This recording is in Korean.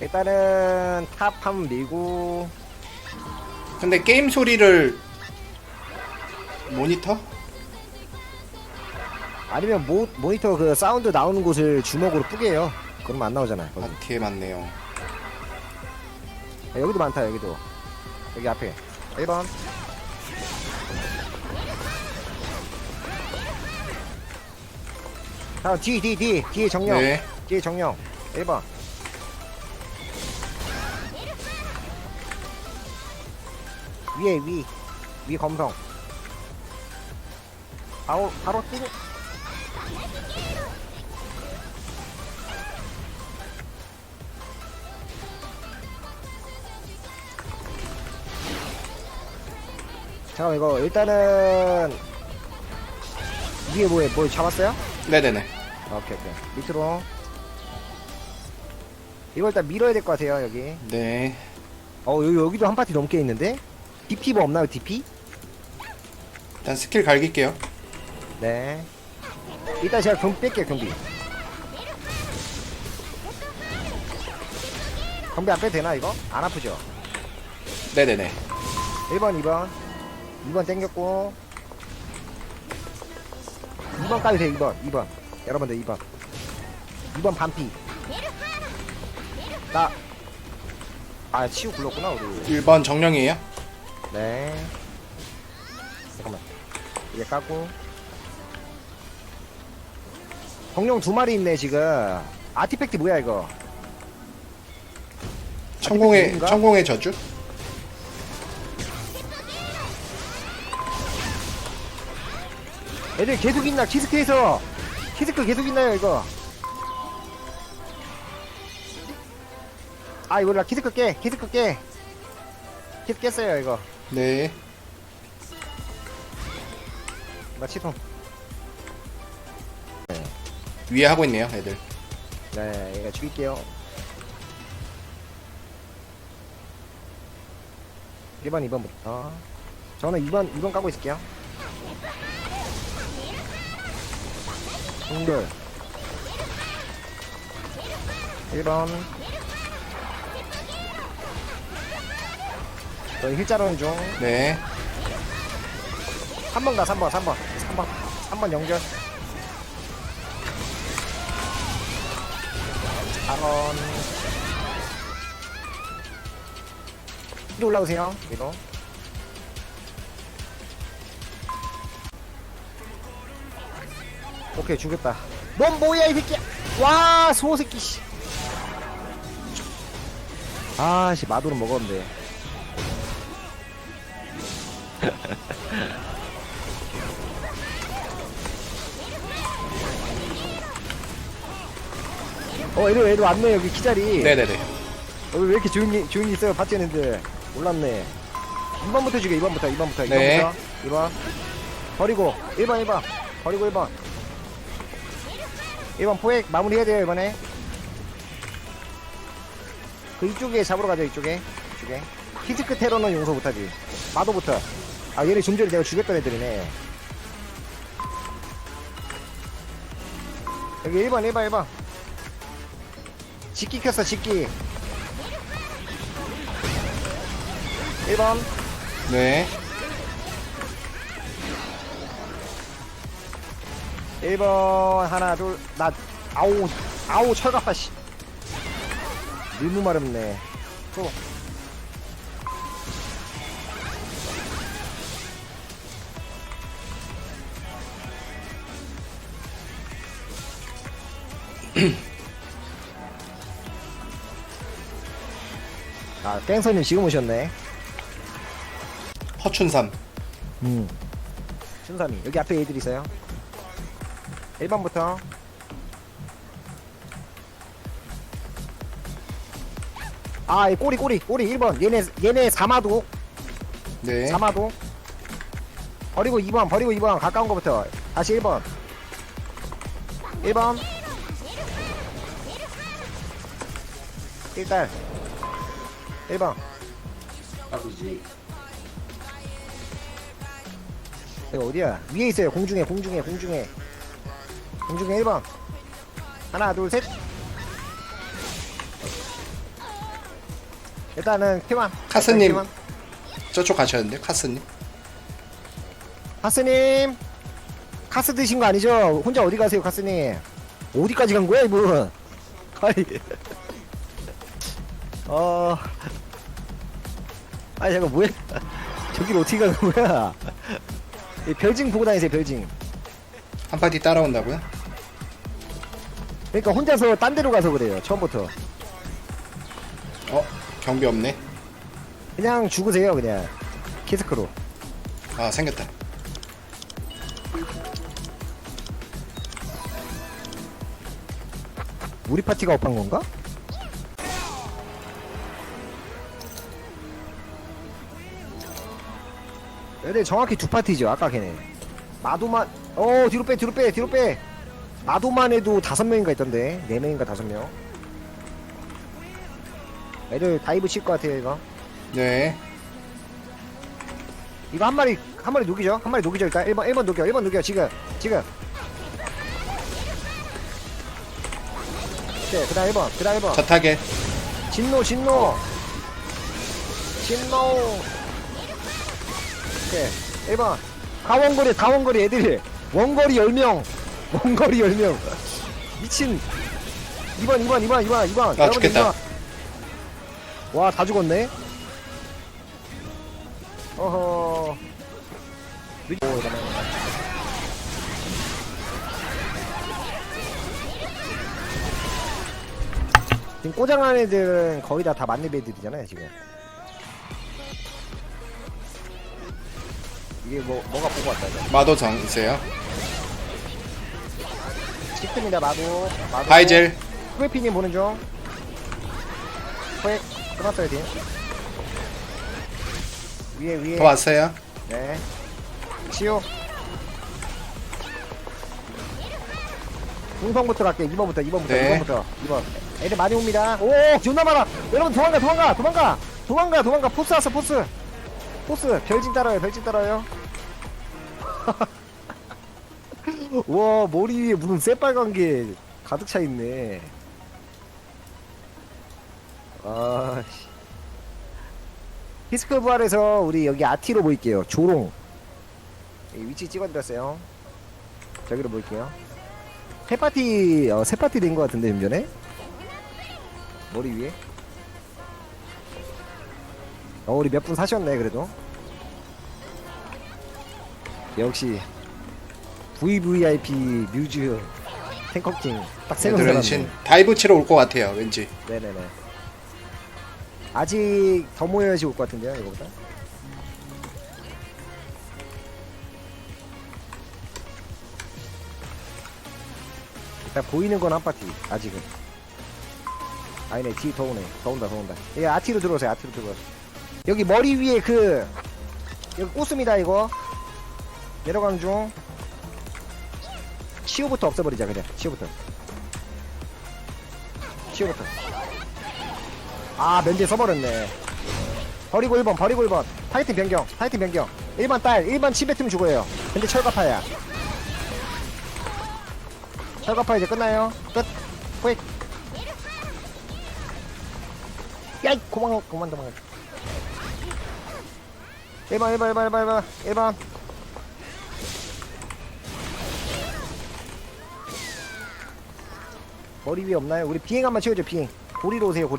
일단은 탑 한번 밀고 근데 게임 소리를 모니터? 아니면 모, 모니터 그 사운드 나오는 곳을 주먹으로 뿌게요. 그러면 안 나오잖아요. 거기. 아, 뒤에 맞네요. 아, 여기도 많다 여기도. 여기 앞에 1번. 자, 뒤, 뒤, 뒤, 뒤에 정령. 네. 뒤에 정령. 1번. 위에, 위. 위 검성. 바로, 바로 뛰고. 잠깐 이거 일단은 위에 뭐에 뭐 잡았어요? 네네네. 오케이 오케이 밑으로 이거 일단 밀어야 될 것 같아요 여기 네. 어 여기, 여기도 한 파티 넘게 있는데 DP 뭐 없나요 DP? 일단 스킬 갈길게요. 네 일단 제가 경 뺄게요 경비 경비 안 빼도 되나 이거? 안 아프죠? 네네네. 1번 2번 2번 땡겼고 2번 까도 돼 2번 2번 여러분들 2번 2번 반피 나 아 치우 굴렀구나 우리 1번 정령이에요? 네. 잠깐만. 이제 까고. 공룡 두 마리 있네 지금. 아티팩트 뭐야 이거? 천공의, 아티팩트인가? 천공의 저주? 애들 계속 있나? 키스크에서. 키스크 계속 있나요 이거? 아 이거 나 키스크 깨. 키스크 깨. 키스 깼어요 이거 네. 나 치통 위에 하고 있네요, 애들. 네 이거 죽일게요. 1번 2번부터. 저는 2번 2번 까고 있을게요. 동글. 1번 저희 힐자로는 중. 네. 3번 가 3번 3번 3번 3번 연결. 4번 위로 올라오세요. 위로 오케이 죽였다. 넌 뭐야 이 새끼야. 와 소새끼 씨. 아 씨 마도는 먹었는데 어 얘도 얘도 왔네 여기 키자리. 네네네. 어, 왜 이렇게 조용히 조용히 있어요? 파티했는데 몰랐네. 2번부터 죽여 2번부터 2번부터. 네. 2번부터. 2번 버리고. 1번 1번. 버리고 1번. 1번 포획 마무리해야 돼요 이번에. 그 이쪽에 잡으러 가죠 이쪽에. 이쪽에. 히즈크 테러는 용서 못하지. 마도부터 아 얘네 좀 전에 내가 죽였던 애들이네. 여기 1번 1번 1번 직기 켰어 직기. 1번 네. 1번 하나 둘나 아우 아우 철갑다 씨. 너무 마렵네. 또 아, 땡선님 지금 오셨네. 허춘삼. 음. 춘삼이 여기 앞에 애들 있어요? 1번부터. 아, 이 꼬리 꼬리 꼬리. 1번. 얘네 얘네 사마도 네. 사마도 버리고 2번 버리고 2번. 가까운 거부터. 다시 1번. 1번 일단 1번 이거 어디야? 위에 있어요. 공중에, 공중에, 공중에. 공중에 1번. 하나, 둘, 셋. 일단은 T1 카스님. T1. 저쪽 가셨는데 카스님. 카스님 카스 드신 거 아니죠? 혼자 어디 가세요 카스님 어디까지 간 거야 이분 아니 어 아니 잠깐 뭐야 저길 어떻게 가는 거야 이 별징 보고 다니세요 별징 한 파티 따라온다고요? 그러니까 혼자서 딴 데로 가서 그래요 처음부터 어 경비 없네. 그냥 죽으세요 그냥 키스크로 아 생겼다. 우리 파티가 업한 건가? 얘네 정확히 두 파티죠 아까 걔네. 마도만 어 뒤로 빼 뒤로 빼 뒤로 빼. 마도만 해도 다섯 명인가 있던데. 네 명인가 다섯 명. 애들 다이브 칠 것 같아요 이거. 네. 이거 한 마리 한 마리 녹이죠? 한 마리 녹이죠 일단? 1번 1번 녹여 1번 녹여 지금 지금. 네 그다음 1번 그다음 1번. 저 타겟. 진노 진노. 진노 오케이 1번. 가원거리 가원거리 애들이. 원거리 10명. 원거리 10명. 미친. 2번 2번 2번 2번 2번. 아, 죽겠다. 와다 죽었네. 어허. 미- 오, 이러면. 지금 꼬장한 애들은 거의 다 다 만렙 애들이잖아요 지금 이게 뭐 뭐가 보고 왔다 이거? 마도 정 있어요. 시크입니다 마도. 마도. 바이젤. 후에피님 보는 중. 후에 끊었어요 팀 위에 위에. 더 왔어요. 네. 치유. 궁성부터 갈게 2번부터 2번부터 네. 2번부터 2번. 애들 많이 옵니다. 오 존나 많아. 여러분 도망가 도망가 도망가. 도망가 도망가. 포스 왔어 포스 포스 별진 따라요 별진 따라요. 와 머리 위에 무슨 새빨간 게 가득 차 있네. 아씨. 히스크 부활에서 우리 여기 아티로 모일게요. 조롱. 여기 위치 찍어드렸어요. 저기로 모일게요. 세 파티 어, 세 파티 된 것 같은데 좀 전에? 머리 위에 어 우리 몇 분 사셨네 그래도. 역시 VVIP 뮤즈 탱커킹 딱세 명 애들은 살았네. 신 다이브 치러 올 것 같아요. 왠지. 네네네. 아직 더 모여야지 올 것 같은데요 이거보다? 일단 보이는 건 한 파티 아직은. 아니네 뒤더 오네. 더 온다 더 온다. 예 아티로 들어오세요 아티로 들어오세요 여기 머리 위에 그 여기 꽃습니다 이거. 내려가는 중. 치유부터 없애버리자 그냥. 치유부터. 치유부터. 아 면제 써버렸네. 버리고 1번 버리고 1번. 타이틀 변경 타이틀 변경. 1번 딸 1번 치베틈 죽어요. 근데 철갑파야. 철갑파 이제 끝나요? 끝. 후익 야이 고만 고만 도망가 1번 1번 1번 1번 1번 1번 머리 위에 없나요? 우리 비행 한번 채워줘 비행. 고리로 오세요 고리